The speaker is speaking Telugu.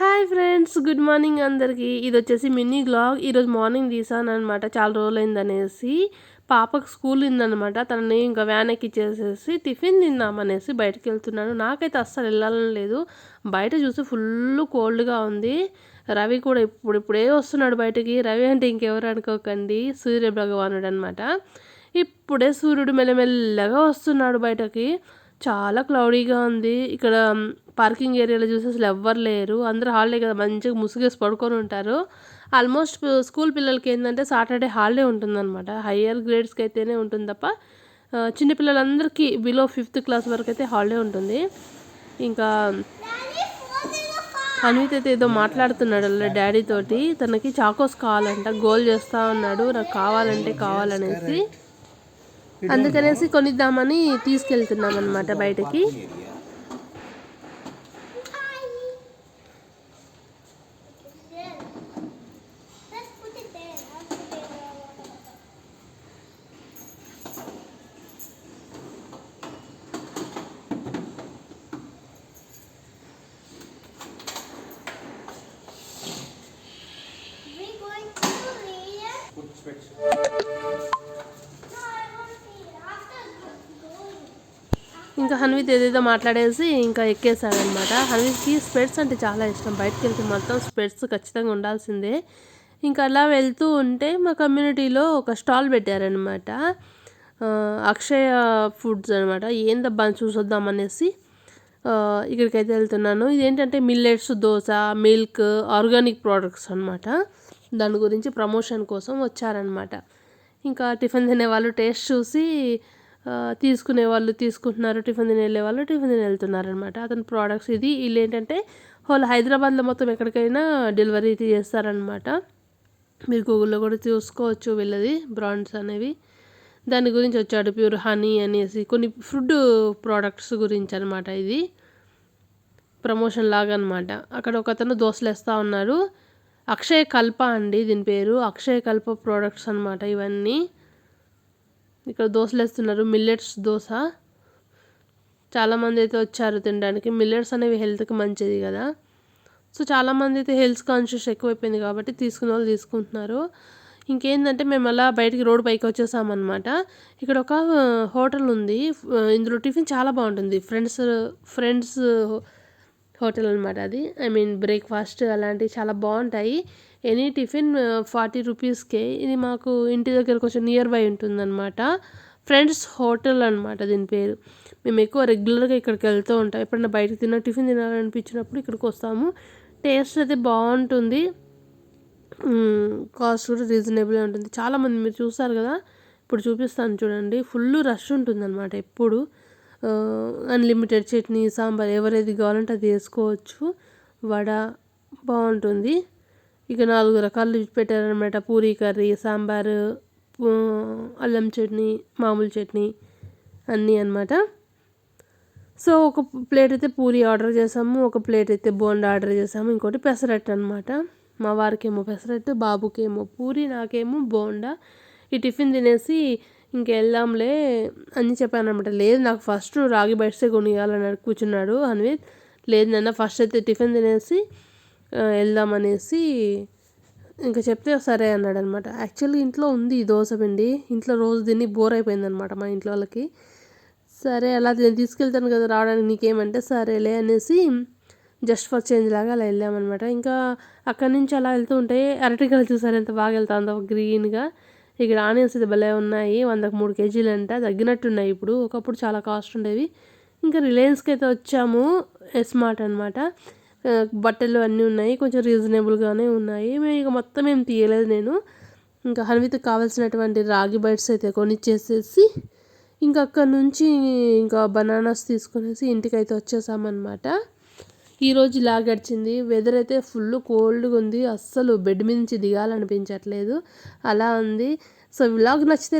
హాయ్ ఫ్రెండ్స్ గుడ్ మార్నింగ్ అందరికీ. ఇది వచ్చేసి మినీ గ్లాగ్. ఈరోజు మార్నింగ్ తీసాను అనమాట చాలా రోజులైంది అనేసి. పాపకు స్కూల్ ఉందనమాట తనని ఇంకా వ్యాన్ ఎక్కిచ్చేసేసి టిఫిన్ తిందామనేసి బయటకు వెళ్తున్నాను. నాకైతే అస్సలు వెళ్ళాలని లేదు. బయట చూసి ఫుల్ కోల్డ్గా ఉంది. రవి కూడా ఇప్పుడు ఇప్పుడే వస్తున్నాడు బయటకి. రవి అంటే ఇంకెవరు అనుకోకండి. సూర్య భగవానుడు అనమాట ఇప్పుడే సూర్యుడు మెల్లమెల్లగా వస్తున్నాడు బయటకి. చాలా క్లౌడీగా ఉంది. ఇక్కడ పార్కింగ్ ఏరియాలో చూసి అసలు ఎవ్వరు లేరు. అందరూ హాలిడే కదా మంచిగా ముసుగేసి పడుకొని ఉంటారు. ఆల్మోస్ట్ స్కూల్ పిల్లలకి ఏంటంటే సాటర్డే హాలిడే ఉంటుందన్నమాట. హయ్యర్ గ్రేడ్స్కి అయితేనే ఉంటుంది తప్ప చిన్నపిల్లలందరికీ బిలో ఫిఫ్త్ క్లాస్ వరకు అయితే హాలిడే ఉంటుంది. ఇంకా అన్విత్ అయితే ఏదో మాట్లాడుతున్నాడు అలా డాడీ తోటి. తనకి చాకోస్ కావాలంట గోల్ చేస్తూ ఉన్నాడు నాకు కావాలంటే కావాలనేసి. అందుకనేసి కొనిద్దామని తీసుకెళ్తున్నాం అనమాట బయటకి ఇంకా హన్విత్ ఏదేదో మాట్లాడేసి ఇంకా ఎక్కేసాడనమాట హన్విత్కి స్పెట్స్ అంటే చాలా ఇష్టం. బయటకు వెళ్తే మొత్తం స్పెట్స్ ఖచ్చితంగా ఉండాల్సిందే. ఇంకా అలా వెళ్తూ ఉంటే మా కమ్యూనిటీలో ఒక స్టాల్ పెట్టారనమాట. అక్షయ ఫుడ్స్ అనమాట. ఏందబ్బా చూసొద్దాం అనేసి ఇక్కడికైతే వెళ్తున్నాను. ఇదేంటంటే millets dosa milk organic products అనమాట. దాని గురించి ప్రమోషన్ కోసం వచ్చారనమాట. ఇంకా టిఫిన్ తినే వాళ్ళు టేస్ట్ చూసి తీసుకునే వాళ్ళు తీసుకుంటున్నారు టిఫిన్ తిని వెళ్ళే వాళ్ళు టిఫిన్ తిని వెళ్తున్నారు అనమాట అతని ప్రోడక్ట్స్ ఇది. వీళ్ళు ఏంటంటే హోల్ హైదరాబాద్లో మొత్తం ఎక్కడికైనా డెలివరీ చేస్తారనమాట మీరు గూగుల్లో కూడా చూసుకోవచ్చు వీళ్ళది బ్రాండ్స్ అనేవి. దాని గురించి వచ్చాడు ప్యూర్ హనీ అనేసి. కొన్ని ఫుడ్ ప్రోడక్ట్స్ గురించి అనమాట ఇది. ప్రమోషన్ లాగా అనమాట అక్కడ ఒక అతను దోశలు వేస్తూ ఉన్నారు. అక్షయ కల్ప అండి దీని పేరు. అక్షయ కల్ప ప్రోడక్ట్స్ అనమాట ఇవన్నీ. ఇక్కడ దోశలు వేస్తున్నారు. మిల్లెట్స్ దోశ. చాలామంది అయితే వచ్చారు తినడానికి. మిల్లెట్స్ అనేవి హెల్త్కి మంచిది కదా. సో చాలామంది అయితే హెల్త్ కాన్షియస్ ఎక్కువైపోయింది కాబట్టి తీసుకున్న వాళ్ళు తీసుకుంటున్నారు. ఇంకేంటంటే మేము అలా బయటికి రోడ్ పైకి వచ్చేసామన్నమాట. ఇక్కడ ఒక హోటల్ ఉంది. ఇందులో టిఫిన్ చాలా బాగుంటుంది. ఫ్రెండ్స్ ఫ్రెండ్స్ హోటల్ అనమాట అది. ఐ మీన్ బ్రేక్ఫాస్ట్ అలాంటివి చాలా బాగుంటాయి. ఎనీ టిఫిన్ ఫార్టీ రూపీస్కే. ఇది మాకు ఇంటి దగ్గర కొంచెం నియర్ బై ఉంటుందన్నమాట. ఫ్రెండ్స్ హోటల్ అనమాట దీని పేరు. మేము ఎక్కువ రెగ్యులర్గా ఇక్కడికి వెళ్తూ ఉంటాం. ఎప్పుడైనా బయటకు తిన్న టిఫిన్ తినాలనిపించినప్పుడు ఇక్కడికి వస్తాము. టేస్ట్ అయితే బాగుంటుంది. కాస్ట్ కూడా రీజనబుల్గా ఉంటుంది. చాలామంది మీరు చూస్తారు కదా? ఇప్పుడు చూపిస్తాను చూడండి. ఫుల్ రష్ ఉంటుంది అనమాట ఎప్పుడు. అన్లిమిటెడ్ చట్నీ సాంబార్ ఎవరేది కావాలంటే అది వేసుకోవచ్చు. వడ బాగుంటుంది. ఇక నాలుగు రకాలు పెట్టారనమాట పూరీ కర్రీ సాంబారు అల్లం చట్నీ మామూలు చట్నీ అన్నీ అనమాట సో ఒక ప్లేట్ అయితే పూరి ఆర్డర్ చేసాము. ఒక ప్లేట్ అయితే బోండా ఆర్డర్ చేసాము. ఇంకోటి పెసరట్టు అనమాట మా వారికేమో పెసరట్టు బాబుకేమో పూరి నాకేమో బోండా. ఈ టిఫిన్ తినేసి ఇంకెళ్దాంలే అని చెప్పాను అనమాట లేదు నాకు ఫస్ట్ రాగి బైట్సే కొనియాలని కూర్చున్నాడు అన్విత్. లేదు నాన్న ఫస్ట్ అయితే టిఫిన్ తినేసి వెళ్దామనేసి ఇంకా చెప్తే సరే అన్నాడు అనమాట యాక్చువల్లీ ఇంట్లో ఉంది దోశ పిండి. ఇంట్లో రోజు తిని బోర్ అయిపోయిందనమాట మా ఇంట్లో వాళ్ళకి. సరే అలా నేను తీసుకెళ్తాను కదా రావడానికి నీకేమంటే సరేలే అనేసి జస్ట్ ఫర్ చేంజ్ లాగా అలా వెళ్ళామన్నమాట. ఇంకా అక్కడి నుంచి అలా వెళ్తూ ఉంటే అరటికాయలు చూసారు ఎంత బాగా వెళ్తుందో గ్రీన్గా ఇక్కడ ఆనియన్స్ ఇది భలే ఉన్నాయి. వందకు మూడు కేజీలు అంట తగ్గినట్టున్నాయి ఇప్పుడు. ఒకప్పుడు చాలా కాస్ట్ ఉండేవి. ఇంకా రిలయన్స్కి అయితే వచ్చాము. స్మార్ట్ అనమాట బట్టలు అన్నీ ఉన్నాయి. కొంచెం రీజనబుల్గానే ఉన్నాయి. మేము ఇక మొత్తం ఏం తీయలేదు నేను. ఇంకా హన్విత్కి కావాల్సినటువంటి రాగి బైట్స్ అయితే కొనిచ్చేసేసి ఇంకా అక్కడ నుంచి ఇంకా బనానాస్ తీసుకునేసి ఇంటికైతే వచ్చేసామన్నమాట. ఈరోజు ఇలా గడిచింది. వెదర్ అయితే ఫుల్ కోల్డ్గా ఉంది. అస్సలు బెడ్ మీద నుంచి దిగాలనిపించట్లేదు. అలా ఉంది. సో వ్లాగ్ నచ్చితే